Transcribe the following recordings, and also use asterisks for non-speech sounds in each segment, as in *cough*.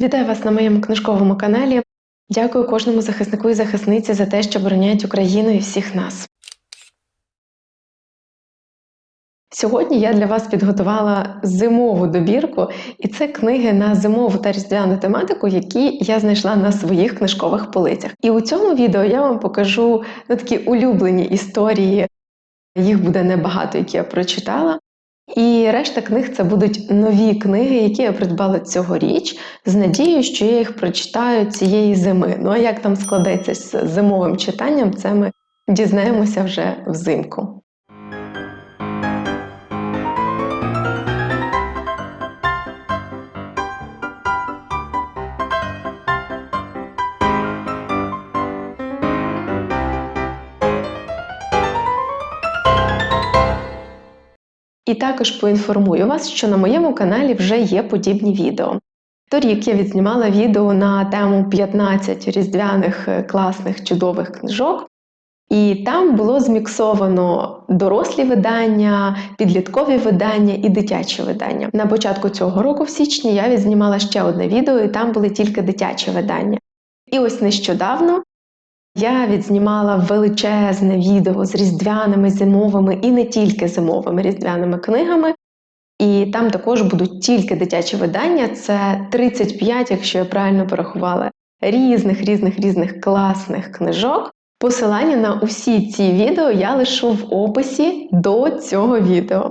Вітаю вас на моєму книжковому каналі. Дякую кожному захиснику і захисниці за те, що обороняють Україну і всіх нас. Сьогодні я для вас підготувала зимову добірку, і це книги на зимову та різдвяну тематику, які я знайшла на своїх книжкових полицях. І у цьому відео я вам покажу ну, такі улюблені історії. Їх буде небагато, які я прочитала. І решта книг це будуть нові книги, які я придбала цьогоріч, з надією, що я їх прочитаю цієї зими. Ну а як там складеться з зимовим читанням, це ми дізнаємося вже взимку. І також поінформую вас, що на моєму каналі вже є подібні відео. Торік я відзнімала відео на тему 15 різдвяних е, класних чудових книжок, і там було зміксовано дорослі видання, підліткові видання і дитячі видання. На початку цього року, в січні, я відзнімала ще одне відео, і там були тільки дитячі видання. І ось нещодавно я відзнімала величезне відео з різдвяними зимовими і не тільки зимовими різдвяними книгами. І там також будуть тільки дитячі видання. Це 35, якщо я правильно порахувала, різних різних різних класних книжок. Посилання на усі ці відео я лишу в описі до цього відео.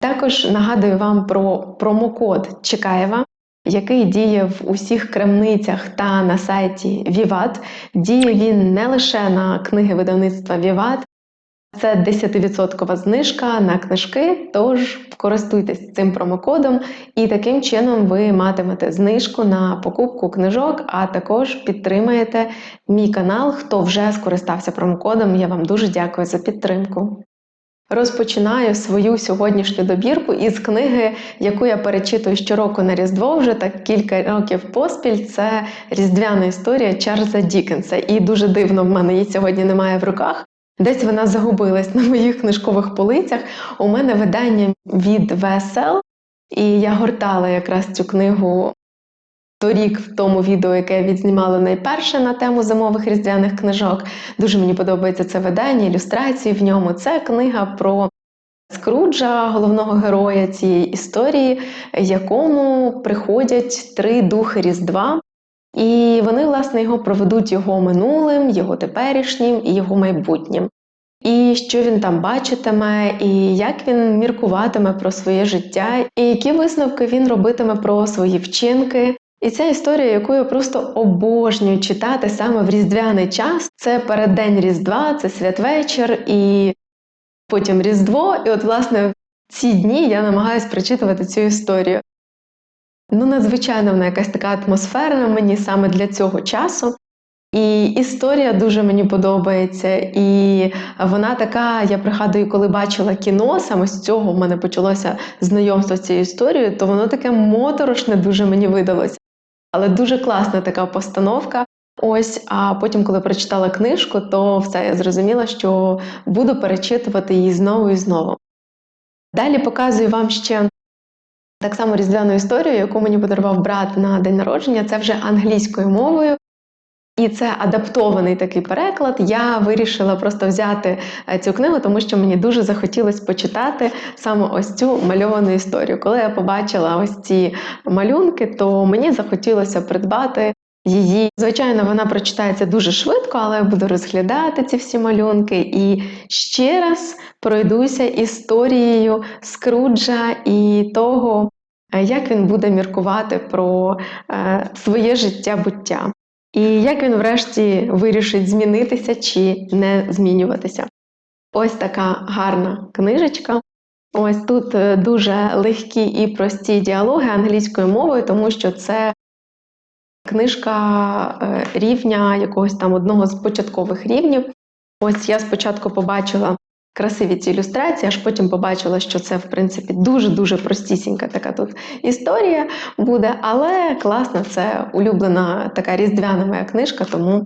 Також нагадую вам про промокод Чекаєва який діє в усіх крамницях та на сайті Vivat. Діє він не лише на книги видавництва Vivat, це 10% знижка на книжки, тож користуйтесь цим промокодом, і таким чином ви матимете знижку на покупку книжок, а також підтримаєте мій канал. Хто вже скористався промокодом, я вам дуже дякую за підтримку. Розпочинаю свою сьогоднішню добірку із книги, яку я перечитую щороку на Різдво, вже так кілька років поспіль. Це Різдвяна історія Чарльза Дікенса. І дуже дивно в мене її сьогодні немає в руках. Десь вона загубилась на моїх книжкових полицях. У мене видання від ВСЛ, і я гортала якраз цю книгу Торік в тому відео, яке я відзнімала найперше на тему зимових різдвяних книжок, дуже мені подобається це видання, ілюстрації в ньому. Це книга про Скруджа, головного героя цієї історії, якому приходять три духи Різдва. І вони, власне, його проведуть його минулим, його теперішнім і його майбутнім. І що він там бачитиме, і як він міркуватиме про своє життя, і які висновки він робитиме про свої вчинки, і ця історія, яку я просто обожнюю читати саме в різдвяний час, це переддень Різдва, це святвечір і потім Різдво. І от, власне, в ці дні я намагаюся прочитувати цю історію. Ну, надзвичайно вона якась така атмосферна мені саме для цього часу. І історія дуже мені подобається. І вона така, я пригадую, коли бачила кіно, саме з цього в мене почалося знайомство з цією історією, то воно таке моторошне дуже мені видалось. Але дуже класна така постановка. Ось, а потім, коли прочитала книжку, то все я зрозуміла, що буду перечитувати її знову і знову. Далі показую вам ще так само різдвяну історію, яку мені подарував брат на день народження. Це вже англійською мовою. І це адаптований такий переклад. Я вирішила просто взяти е, цю книгу, тому що мені дуже захотілося почитати саме ось цю мальовану історію. Коли я побачила ось ці малюнки, то мені захотілося придбати її. Звичайно, вона прочитається дуже швидко, але я буду розглядати ці всі малюнки і ще раз пройдуся історією Скруджа і того, е, як він буде міркувати про е, своє життя буття. І як він врешті вирішить змінитися чи не змінюватися. Ось така гарна книжечка. Ось тут е, дуже легкі і прості діалоги англійською мовою, тому що це книжка е, рівня якогось там одного з початкових рівнів. Ось я спочатку побачила красиві ці ілюстрації, аж потім побачила, що це, в принципі, дуже-дуже простісінька така тут історія буде, але класна, це улюблена така різдвяна моя книжка, тому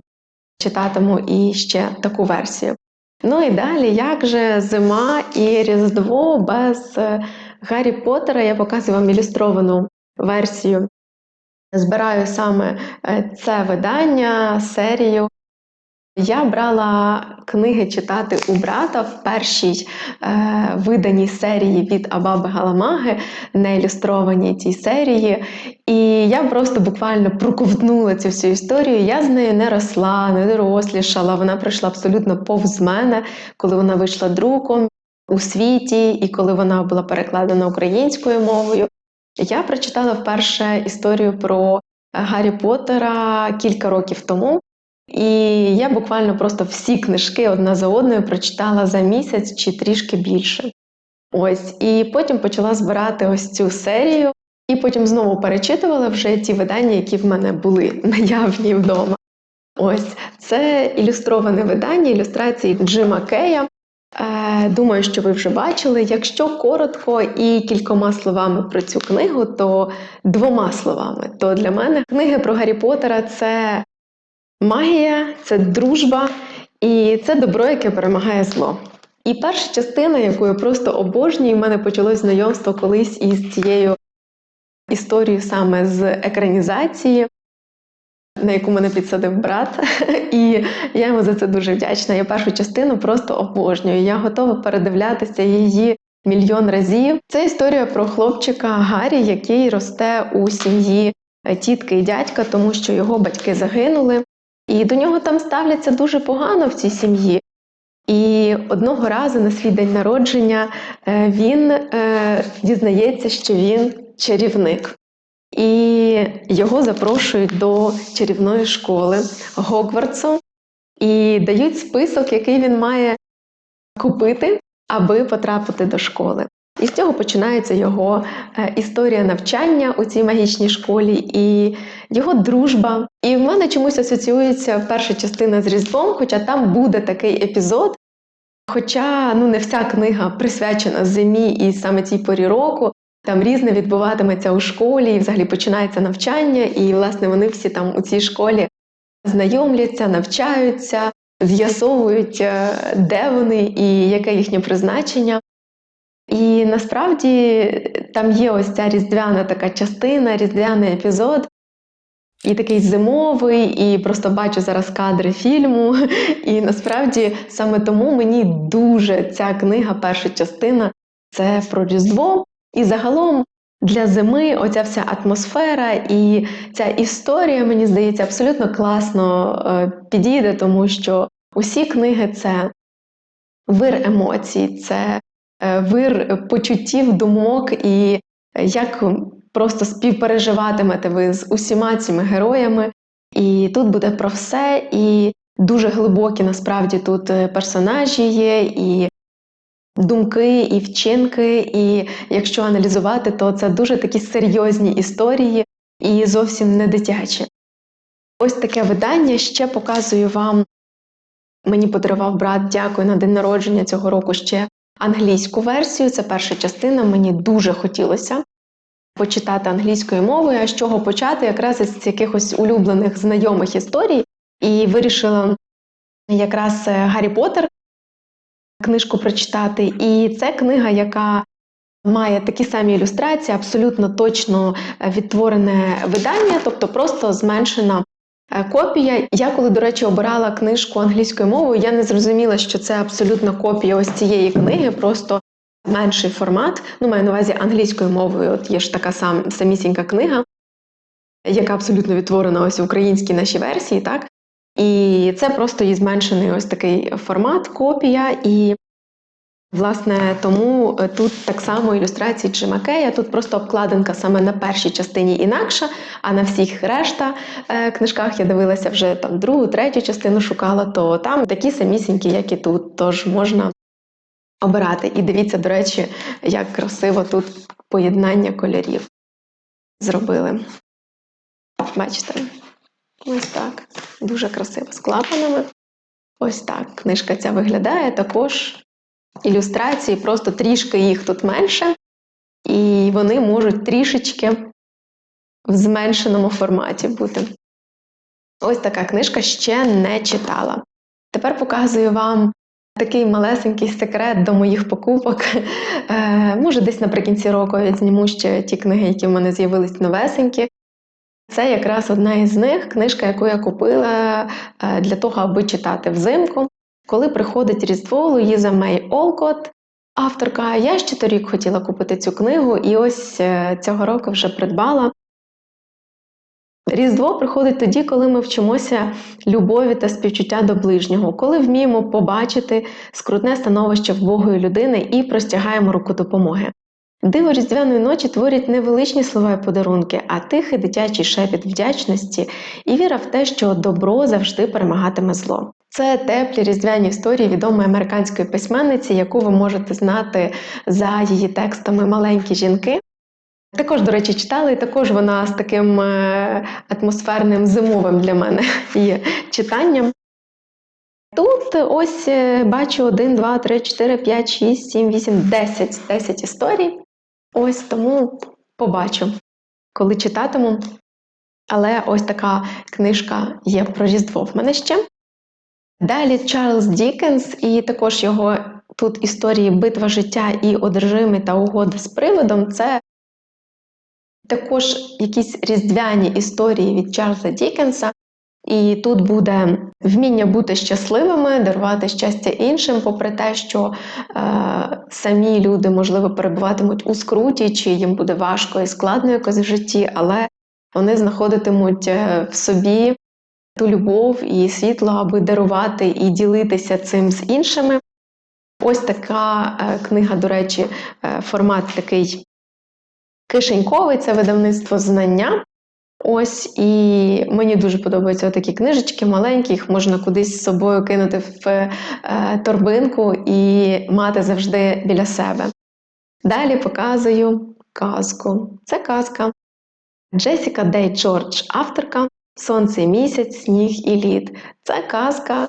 читатиму і ще таку версію. Ну і далі, як же зима і Різдво без е, Гаррі Поттера, я показую вам ілюстровану версію збираю саме е, це видання, серію. Я брала книги читати у брата в першій е, виданій серії від Абаби Галамаги, не ілюстрованій цій серії. І я просто буквально проковтнула цю всю історію. Я з нею не росла, не дорослішала. Вона пройшла абсолютно повз мене, коли вона вийшла друком у світі, і коли вона була перекладена українською мовою. Я прочитала вперше історію про Гаррі Поттера кілька років тому. І я буквально просто всі книжки одна за одною прочитала за місяць чи трішки більше. Ось, і потім почала збирати ось цю серію, і потім знову перечитувала вже ті видання, які в мене були *laughs* наявні вдома. Ось це ілюстроване видання, ілюстрації Джима Кея. Е, Думаю, що ви вже бачили. Якщо коротко і кількома словами про цю книгу, то двома словами. То для мене книги про Гаррі Поттера – це магія, це дружба і це добро, яке перемагає зло. І перша частина, яку я просто обожнюю, в мене почалось знайомство колись із цією історією саме з екранізації, на яку мене підсадив брат. *laughs* І я йому за це дуже вдячна. Я першу частину просто обожнюю. Я готова передивлятися її мільйон разів. Це історія про хлопчика Гаррі, який росте у сім'ї тітки і дядька, тому що його батьки загинули. І до нього там ставляться дуже погано в цій сім'ї. І одного разу на свій день народження е, він е, дізнається, що він чарівник. І його запрошують до чарівної школи Гогвартсу і дають список, який він має купити, аби потрапити до школи. І з цього починається його е, історія навчання у цій магічній школі і його дружба. І в мене чомусь асоціюється перша частина з Різдвом, хоча там буде такий епізод. Хоча ну, не вся книга присвячена зимі і саме цій порі року, там різне відбуватиметься у школі, і взагалі починається навчання, і, власне, вони всі там у цій школі знайомляться, навчаються, з'ясовують, е, де вони і яке їхнє призначення. І насправді там є ось ця різдвяна така частина, різдвяний епізод, і такий зимовий, і просто бачу зараз кадри фільму. *laughs* І насправді саме тому мені дуже ця книга, перша частина це про Різдво. І загалом для зими оця вся атмосфера і ця історія, мені здається, абсолютно класно е, підійде, тому що усі книги це вир емоцій, це е, вир почуттів, думок і як просто співпереживатимете ви з усіма цими героями. І тут буде про все, і дуже глибокі насправді тут е, персонажі є, і думки, і вчинки. І якщо аналізувати, то це дуже такі серйозні історії і зовсім не дитячі. Ось таке видання ще показую вам. Мені подарував брат, дякую на день народження цього року ще англійську версію. Це перша частина, мені дуже хотілося почитати англійською мовою, а з чого почати, якраз із якихось улюблених знайомих історій, і вирішила якраз е, Гаррі Поттер книжку прочитати. І це книга, яка має такі самі ілюстрації, абсолютно точно е, відтворене видання, тобто просто зменшена. Е, Копія. Я коли, до речі, обирала книжку англійською мовою, я не зрозуміла, що це абсолютно копія ось цієї книги, просто менший формат. Ну, маю на увазі англійською мовою. От є ж така сам, самісінька книга, яка абсолютно відтворена ось в українській нашій версії, так? І це просто її зменшений ось такий формат, копія. І, власне, тому е, тут так само ілюстрації Джима Кея, тут просто обкладинка саме на першій частині інакша, а на всіх решта е, книжках я дивилася вже там другу, третю частину шукала, то там такі самісінькі, як і тут. Тож можна обирати. І дивіться, до речі, як красиво тут поєднання кольорів зробили. Бачите? Ось так. Дуже красиво з клапанами. Ось так. Книжка ця виглядає. Також ілюстрації, просто трішки їх тут менше, і вони можуть трішечки в зменшеному форматі бути. Ось така книжка ще не читала. Тепер показую вам такий малесенький секрет до моїх покупок. *laughs* Е, може, десь наприкінці року я зніму ще ті книги, які в мене з'явились новесенькі. Це якраз одна із них, книжка, яку я купила е, для того, аби читати взимку. Коли приходить Різдво Луїза Мей Олкот, авторка, я ще торік хотіла купити цю книгу, і ось е, цього року вже придбала. Різдво приходить тоді, коли ми вчимося любові та співчуття до ближнього, коли вміємо побачити скрутне становище вбогої людини і простягаємо руку допомоги. Диво різдвяної ночі творять не величні слова і подарунки, а тихий дитячий шепіт вдячності і віра в те, що добро завжди перемагатиме зло. Це теплі різдвяні історії відомої американської письменниці, яку ви можете знати за її текстами Маленькі жінки. Також, до речі, читала, і також вона з таким е, атмосферним зимовим для мене *laughs* є читанням. Тут ось е, бачу 1, 2, 3, 4, 5, 6, 7, 8, 10, 10 історій. Ось тому побачу, коли читатиму. Але ось така книжка є про Різдво в мене ще. Далі Чарльз Дікенс, і також його тут історії Битва життя і одержими та угоди з приводом. Це також якісь різдвяні історії від Чарльза Дікенса. І тут буде вміння бути щасливими, дарувати щастя іншим, попри те, що е, самі люди, можливо, перебуватимуть у скруті, чи їм буде важко і складно якось в житті, але вони знаходитимуть е, в собі ту любов і світло, аби дарувати і ділитися цим з іншими. Ось така е, книга, до речі, е, формат такий кишеньковий це видавництво знання. Ось і мені дуже подобаються такі книжечки маленькі, їх можна кудись з собою кинути в е, торбинку і мати завжди біля себе. Далі показую казку. Це казка. Джесіка Дей Джордж, авторка Сонце місяць, сніг і лід. Це казка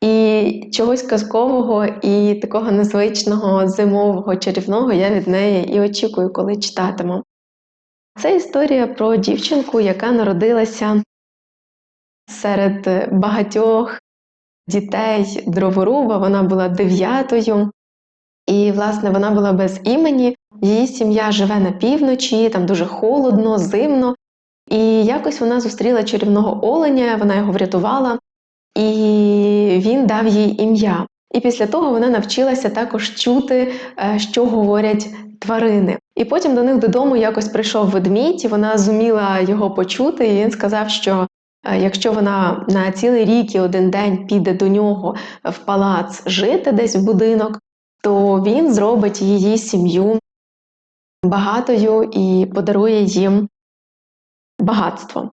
і чогось казкового і такого незвичного, зимового, чарівного я від неї і очікую, коли читатиму. Це історія про дівчинку, яка народилася серед багатьох дітей дроворуба. Вона була дев'ятою, і, власне, вона була без імені. Її сім'я живе на півночі, там дуже холодно, зимно. І якось вона зустріла чарівного оленя, вона його врятувала, і він дав їй ім'я. І після того вона навчилася також чути, е, що говорять тварини. І потім до них додому якось прийшов ведмідь, і вона зуміла його почути. І він сказав, що е, якщо вона на цілий рік і один день піде до нього в палац жити десь в будинок, то він зробить її сім'ю багатою і подарує їм багатство.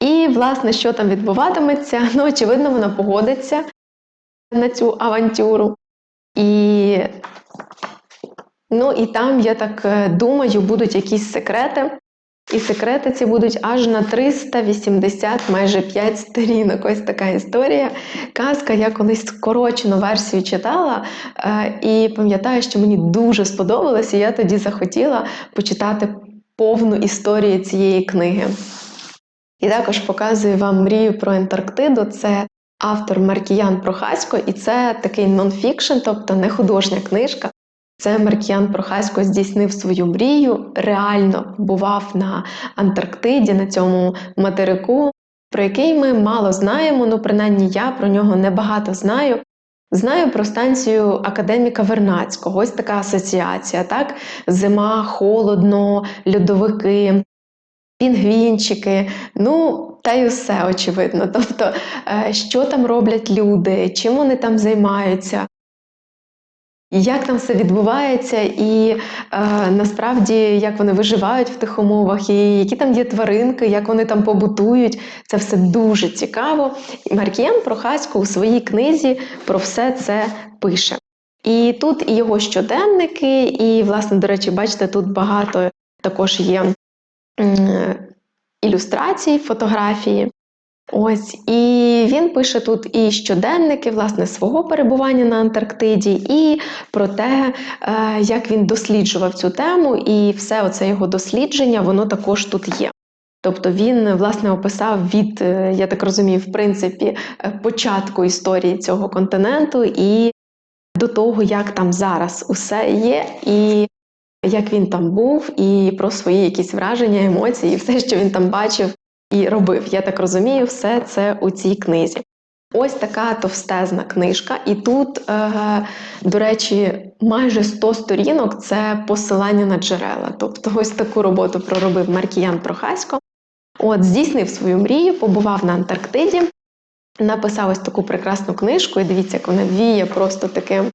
І, власне, що там відбуватиметься, *laughs* ну, очевидно, вона погодиться на цю авантюру. І Ну і там, я так е, думаю, будуть якісь секрети. І секрети ці будуть аж на 380, майже 5 сторінок. Ось така історія. Казка, я колись скорочену версію читала, е, і пам'ятаю, що мені дуже сподобалося, я тоді захотіла почитати повну історію цієї книги. І також показую вам мрію про Антарктиду. Це автор Маркіян Прохасько, і це такий нонфікшн, тобто не художня книжка. Це Маркіян Прохасько здійснив свою мрію, реально бував на Антарктиді, на цьому материку, про який ми мало знаємо, ну принаймні я про нього небагато знаю. Знаю про станцію академіка Вернацького, ось така асоціація, так? Зима, холодно, льодовики, пінгвінчики. Ну, та й усе очевидно. Тобто, е, що там роблять люди, чим вони там займаються. Як там все відбувається, і е, насправді як вони виживають в тих умовах, і які там є тваринки, як вони там побутують, це все дуже цікаво. Маркіян Прохасько у своїй книзі про все це пише. І тут і його щоденники, і, власне, до речі, бачите, тут багато також є ілюстрацій, фотографії. Ось, і він пише тут і щоденники власне свого перебування на Антарктиді, і про те, е, як він досліджував цю тему, і все оце його дослідження, воно також тут є. Тобто він власне описав від, е, я так розумію, в принципі, е, початку історії цього континенту і до того, як там зараз усе є, і як він там був, і про свої якісь враження, емоції, і все, що він там бачив і робив. Я так розумію, все це у цій книзі. Ось така товстезна книжка, і тут, е, до речі, майже 100 сторінок це посилання на джерела. Тобто, ось таку роботу проробив Маркіян Прохасько. От, здійснив свою мрію, побував на Антарктиді, написав ось таку прекрасну книжку, і дивіться, як вона віє просто таким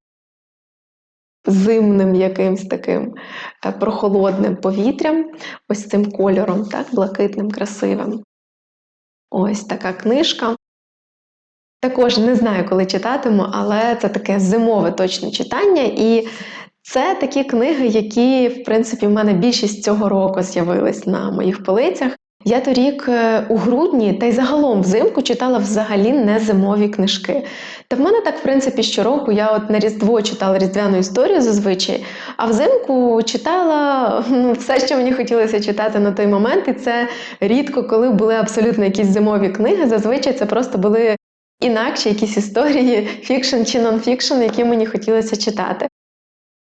зимним якимсь таким прохолодним повітрям, ось цим кольором, так, блакитним, красивим. Ось така книжка. Також не знаю, коли читатиму, але це таке зимове точне читання. І це такі книги, які, в принципі, в мене більшість цього року з'явились на моїх полицях. Я торік е, у грудні та й загалом взимку читала взагалі не зимові книжки. Та в мене так, в принципі, щороку я от на Різдво читала різдвяну історію зазвичай, а взимку читала ну, все, що мені хотілося читати на той момент. І це рідко, коли були абсолютно якісь зимові книги. Зазвичай це просто були інакші якісь історії, фікшн чи нонфікшн, які мені хотілося читати.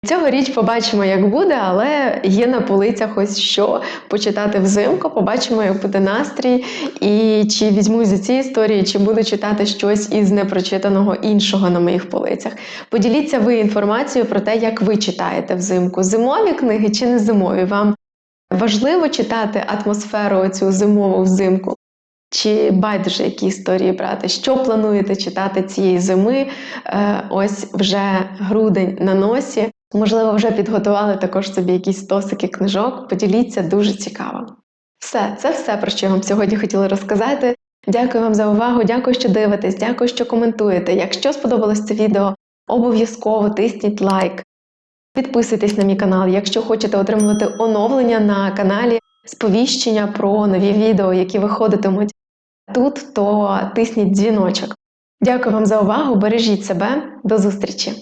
Цьогоріч побачимо, як буде, але є на полицях ось що почитати взимку. Побачимо, як буде настрій, і чи візьму за ці історії, чи буду читати щось із непрочитаного іншого на моїх полицях. Поділіться ви інформацією про те, як ви читаєте взимку. Зимові книги чи не зимові? Вам важливо читати атмосферу цю зимову взимку? Чи байдуже які історії брати? Що плануєте читати цієї зими? Е, ось вже грудень на носі. Можливо, вже підготували також собі якісь стосики книжок. Поділіться дуже цікаво. Все, це все, про що я вам сьогодні хотіла розказати. Дякую вам за увагу, дякую, що дивитесь, дякую, що коментуєте. Якщо сподобалось це відео, обов'язково тисніть лайк. Підписуйтесь на мій канал, якщо хочете отримувати оновлення на каналі, сповіщення про нові відео, які виходитимуть тут, то тисніть дзвіночок. Дякую вам за увагу, бережіть себе, до зустрічі!